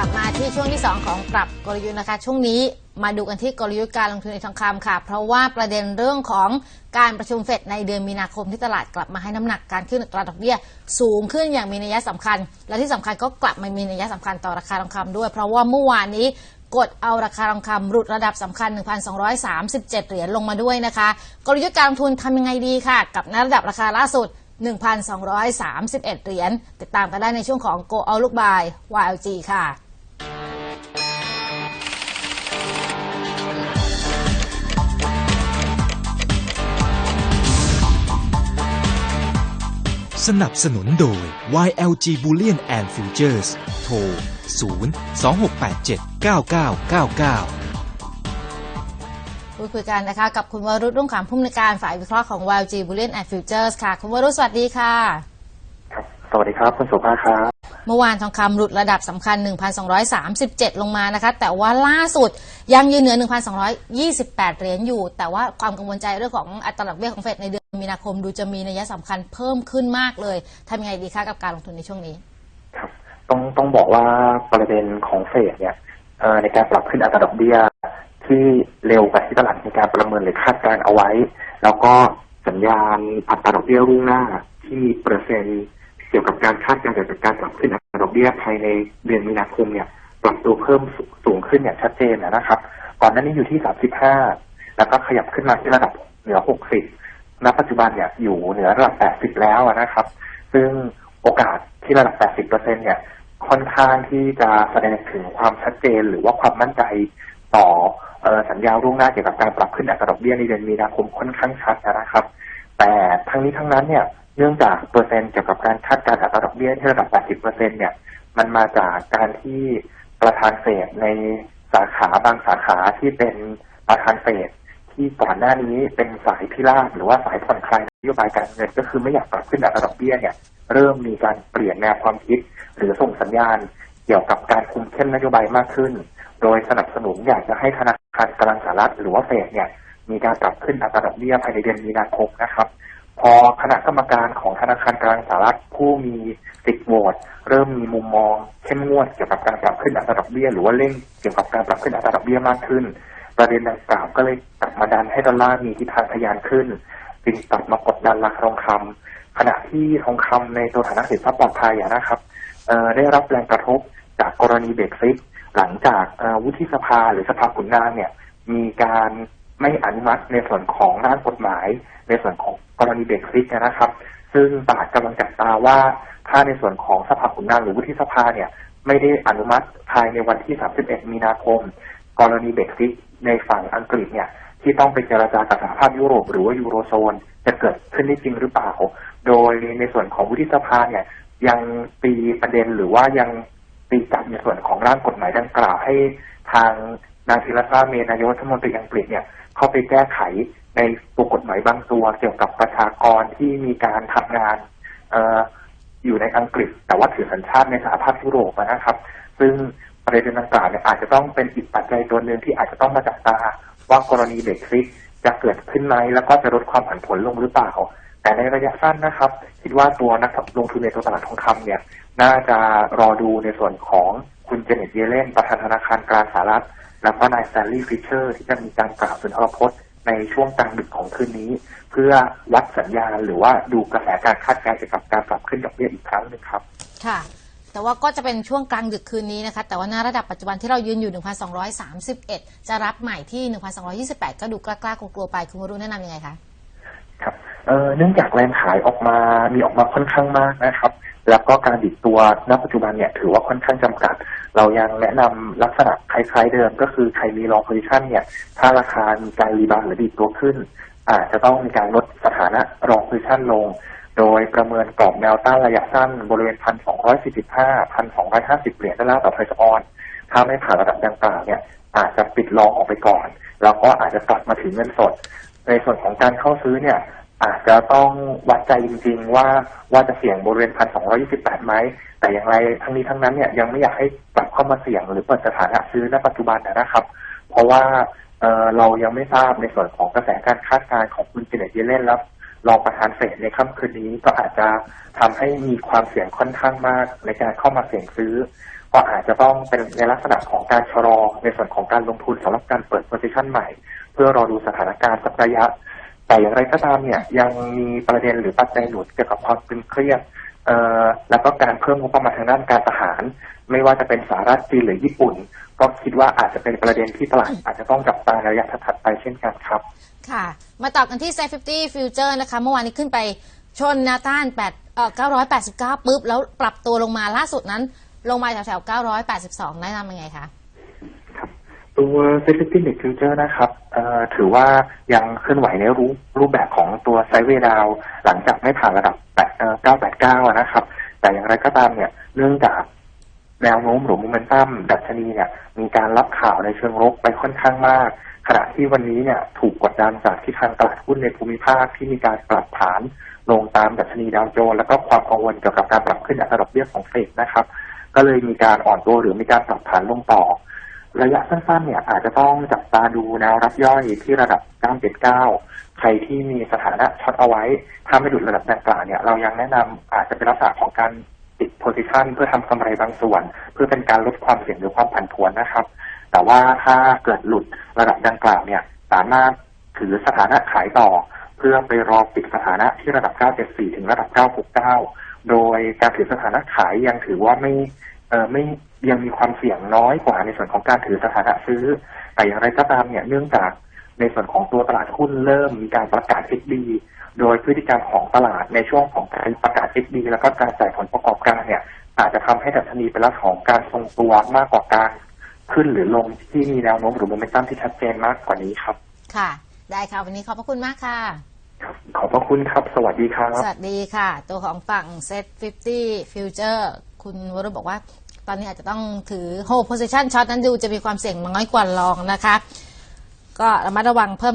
ลับมาที่ช่วงที่ 2 ของปรับกลยุทธ์นะคะ ช่วงนี้มาดูกันที่กลยุทธ์การลงทุนในทองคำค่ะ เพราะว่าประเด็นเรื่องของการประชุมเฟดในเดือนมีนาคมที่ตลาดกลับมาให้น้ำหนักการขึ้นอัตราดอกเบี้ย สูงขึ้นอย่างมีนัยสำคัญ และที่สำคัญก็กลับมามีนัยสำคัญต่อราคาทองคำด้วย เพราะว่าเมื่อวานนี้กดเอาราคาทองคำหลุดระดับสำคัญ 1,237 เหรียญลงมาด้วยนะคะ กลยุทธ์การลงทุนทำยังไงดีค่ะ กับณระดับราคาล่าสุด 1,231 เหรียญติดตามกันได้ในช่วงของ Go Out Look By YLG ค่ะ สนับสนุนโดย YLG Bullion and Futures โทร 0 2 6 8 7 9 9 9 9พูดคุยกันนะคะกับคุณวรุษรุ่งขำผู้อำนวยการฝ่ายวิเคราะห์ของ YLG Bullion and Futures ค่ะ คุณวรุษสวัสดีค่ะครับสวัสดีครับ คุณโสุภาครับ เมื่อวานทองคำหลุดระดับสำคัญ 1,237 ลงมานะคะ แต่ว่าล่าสุดยังยืนเหนือ 1,228 เหรียญอยู่ แต่ว่าความกังวลใจเรื่องของอัตราดอกเบี้ยของเฟดในเดือน มีนาคมดูจะมีนัยสำคัญเพิ่มขึ้นมากเลยทำยังไงดีคะกับการลงทุนในช่วงนี้ ครับ ต้องต้องบอกว่าประเด็นของเฟดเนี่ยเอ่อในการปรับขึ้นอัตราดอกเบี้ยที่เร็วกว่าที่ตลาดมีการประเมินหรือคาดการเอาไว้ แล้วก็สัญญาณอัตราดอกเบี้ยรุ่งหน้าที่มีเปอร์เซ็นต์เกี่ยวกับการคาดการณ์เกี่ยวกับการปรับขึ้นอัตราดอกเบี้ยภายในเดือนมีนาคมเนี่ย ปรับตัวเพิ่มสูสูงขึ้นอย่างชัดเจนนะครับ ก่อนหน้านี้อยู่ที่ 35 แล้วก็ขยับขึ้นมาที่ระดับเหนือ 60 ณปัจจุบันเนี่ยอยู่เหนือระดับ 80 แล้วนะครับ ซึ่งโอกาสที่ระดับ 80เปอร์เซ็นเนี่ยค่อนข้างที่จะแสดงถึงความชัดเจนหรือว่าความมั่นใจต่ออสัญญาล่วงหน้าเกี่ยวกับการปรับขึ้นอัตราดอกเบี้ยในเดือนมีนาคมค่อนข้างชัดนะครับ แต่ทั้งนี้ทั้งนั้นเนี่ยเนื่องจากเปอร์เซ็นต์เกี่ยวกับการคาดการณ์อัตราดอกเบี้ยที่ระดับ 80เปอร์เซ็นเนี่ยมันมาจากการที่ประธานเฟดในสาขาบางสาขาที่เป็นประธานเฟด ที่ก่อนหน้านี้เป็นสายพิราบหรือว่าสายผ่อนคลายนโยบายการเงินก็คือไม่อยากปรับขึ้นอัตราดอกเบี้ยเนี่ยเริ่มมีการเปลี่ยนแนวความคิด หรือส่งสัญญาณ เกี่ยวกับการคุมเข้มนโยบายมากขึ้น โดยสนับสนุนอยากจะให้ธนาคารกลางสหรัฐหรือว่าเฟดเนี่ยมีการปรับขึ้นอัตราดอกเบี้ยภายในเดือนมีนาคมนะครับ พอคณะกรรมการของธนาคารกลางสหรัฐผู้มีสิทธิ์โหวตเริ่มมีมุมมองเข้มงวดเกี่ยวกับการปรับขึ้นอัตราดอกเบี้ยหรือว่าเร่งเกี่ยวกับการปรับขึ้นอัตราดอกเบี้ยมากขึ้น ประเด็นดังกล่าวก็เลยกลับมาดันให้ดอลลาร์มีทิศทางทะยานขึ้น จึงกลับมากดดันราคาทองคำขณะที่ทองคำในตัวฐานะสินทรัพย์ปลอดภัยนะครับได้รับแรงกระทบจากกรณีเบรกซิตหลังจากวุฒิสภาหรือสภาขุนนางเนี่ยมีการไม่อนุมัติในส่วนของร่างกฎหมาย ในส่วนของกรณีเบรกซิตนะครับ ซึ่งตลาดกำลังจับตาว่าถ้าในส่วนของสภาขุนนางหรือวุฒิสภาเนี่ยไม่ได้อนุมัติภายในวันที่ 31 มีนาคม กรณีเบรกซิต ในฝั่งอังกฤษเนี่ยที่ต้องไปเจราจากับสหภาพยุโรปหรือว่ายูโรโซน จะเกิดขึ้นได้จริงหรือเปล่า โดยในส่วนของวุฒิสภาเนี่ยยังตีประเด็นหรือว่ายังตีกลับในส่วนของร่างกฎหมายดังกล่าวให้ทางนางธีรธาเมนายกรัฐมนตรีอังกฤษเนี่ยเข้าไปแก้ไขในตัวกฎหมายบางตัวเกี่ยวกับประชากรที่มีการทำงานเอ อยู่ในอังกฤษ แต่ว่าถือสัญชาติในสหภาพยุโรปนะครับ ซึ่งประเด็นดังกล่าวเนี่ยอาจจะต้องเป็นอีกปัจจัยตัวหนึ่งที่อาจจะต้องมาจับตา ว่ากรณีเบรกซิตจะเกิดขึ้นไหมแล้วก็จะลดความผันผวนลงหรือเปล่า แต่ในระยะสั้นนะครับ คิดว่าตัวนักลงทุนในตัวตลาดทองคำเนี่ย น่าจะรอดูในส่วนของคุณเจเน็ตเยเลนประธานธนาคารกลางสหรัฐ แล้วก็นายแซนลี่ฟิชเชอร์ ที่จะมีการกล่าวสุนทรพจน์ ในช่วงกลางดึกของคืนนี้ เพื่อวัดสัญญาณหรือว่าดูกระแสการคาดการณ์เกี่ยวกับการปรับขึ้นดอกเบี้ยอีกครั้งหนึงครับ ค่ะ แต่ว่าก็จะเป็นช่วงกลางดึกคืนนี้นะคะ แต่ว่าหน้าระดับปัจจุบันที่เรายืนอยู่ 1,231 จะรับใหม่ที่ 1,228 ก็ดูกล้าๆกลัวๆไป คุณวรุณแนะนำยังไงคะ เนื่องจากแรงขายออกมามีออกมาค่อนข้างมากนะครับ แล้วก็การดิดตัวณปัจจุบันเนี่ยถือว่าค่อนข้างจำกัด เรายังแนะนำลักษณะคล้ายๆเดิม ก็คือใครมีรองโพซิชันเนี่ย ถ้าราคามีการรีบาวด์หรือดิดตัวขึ้น อาจจะต้องมีการลดสถานะรองโพซิชันลง โดยประเมินกรอบแนวต้านระยะสั้น บริเวณพันสองร้อยสี่สิบห้าพันสองร้อยห้าสิบเหรียญดอลลาร์ต่อไพรซ์ออน ถ้าไม่ผ่านระดับดังกล่าวเนี่ยอาจจะปิดลองออกไปก่อน แล้วก็อาจจะกลับมาถึงเงินสด ในส่วนของการเข้าซื้อเนี่ย อาจจะต้องวัดใจจริง ๆ ว่าว่าจะเสี่ยงบริเวณพันสองร้อยี่สิบแปดไหม แต่อย่างไรทั้งนี้ทั้งนั้นเนี่ยยังไม่อยากให้กลับเข้ามาเสี่ยงหรือเปิดสถานะซื้อณปัจจุบันนะครับ เพราะว่าเออเรายังไม่ทราบในส่วนของกระแสการคาดการณ์ของคุณเจเนตเยเลนแล้วรองประธานเฟดในค่ำคืนนี้ก็อาจจะทำให้มีความเสี่ยงค่อนข้างมากในการเข้ามาเสี่ยงซื้อ ก็อาจจะต้องเป็นในลักษณะของการชะลอในส่วนของการลงทุนสำหรับการเปิดโพซิชันใหม่ เพื่อรอดูสถานการณ์สักระยะ แต่อย่างไรก็ตามเนี่ยยังมีประเด็นหรือปัจจัยหนุนเกี่ยวกับความตึงเครียดเอ่อแล้วก็การเพิ่มงบประมาณทางด้านการทหาร ไม่ว่าจะเป็นสหรัฐจีนหรือญี่ปุ่น ก็คิดว่าอาจจะเป็นประเด็นที่ตลาดอาจจะต้องจับตาระยะถัดไปเช่นกันครับ ค่ะ มาต่อกันที่ Safe 50 Future นะคะ เมื่อวานนี้ขึ้นไปชนนวต้าน8เอ่อ989 ปุ๊บ แล้วปรับตัวลงมาล่าสุดนั้น ลงมาแถวๆ 982แนะนำยังไงคะ ตัว s e c u r i t y Net Future นะครับถือว่ายังเคลื่อนไหวในรูปรูปแบบของตัวไซเวย์ดาวหลังจากไม่ผ่านระดับ989 นะครับ แต่อย่างไรก็ตามเนี่ยเนื่องจากแนวโน้มหรือโมเมนตัมดัชนีเนี่ยมีการรับข่าวในเชิงลบไปค่อนข้างมาก ขณะที่วันนี้เนี่ยถูกกดดันจากที่ทางตลาดหุ้นในภูมิภาคที่มีการปรับฐานลงตามดัชนีดาวโจนส์แล้วก็ความกังวลเกี่ยวกับการปรับขึ้นอัตราดอกเบี้ยของเฟดนะครับ ก็เลยมีการอ่อนตัวหรือมีการปรับฐานลงต่อ ระยะสั้นๆ เนี่ยอาจจะต้องจับตาดูแนวรับย่อยที่ระดับ 979 ใครที่มีสถานะช็อตเอาไว้ ถ้าไม่หลุดระดับดังกล่าวเนี่ยเรายังแนะนำอาจจะเป็นลักษณะของการติดโพซิชันเพื่อทำกำไรบางส่วน เพื่อเป็นการลดความเสี่ยงหรือความผันผวนนะครับ แต่ว่าถ้าเกิดหลุดระดับดังกล่าวเนี่ยสามารถถือสถานะขายต่อ เพื่อไปรอปิดสถานะที่ระดับ 974 ถึงระดับ 969 โดยการถือสถานะขายยังถือว่าไม่ ไม่ยังมีความเสี่ยงน้อยกว่าในส่วนของการถือสถานะซื้อ แต่อย่างไรก็ตามเนี่ยเนื่องจากในส่วนของตัวตลาดหุ้นเริ่มมีการประกาศ XD โดยพฤติกรรมของตลาดในช่วงของการประกาศ XD แล้วก็การจ่ายผลประกอบการเนี่ย อาจจะทำให้ดัชนีเป็นลักษณะของการทรงตัวมากกว่าการขึ้นหรือลงที่มีแนวโน้มหรือโมเมนตัมที่ชัดเจนมากกว่านี้ครับ ค่ะ ได้ค่ะ วันนี้ขอบพระคุณมากค่ะ ขอบพระคุณครับ สวัสดีครับ สวัสดีค่ะ ตัวของฝั่ง Set 50 Future คุณวรุษบอกว่า ตอนนี้อาจจะต้องถือ hold position short นั้นดูจะมีความเสี่ยงน้อยกว่าลองนะคะ ก็ระมัดระวังเพิ่ม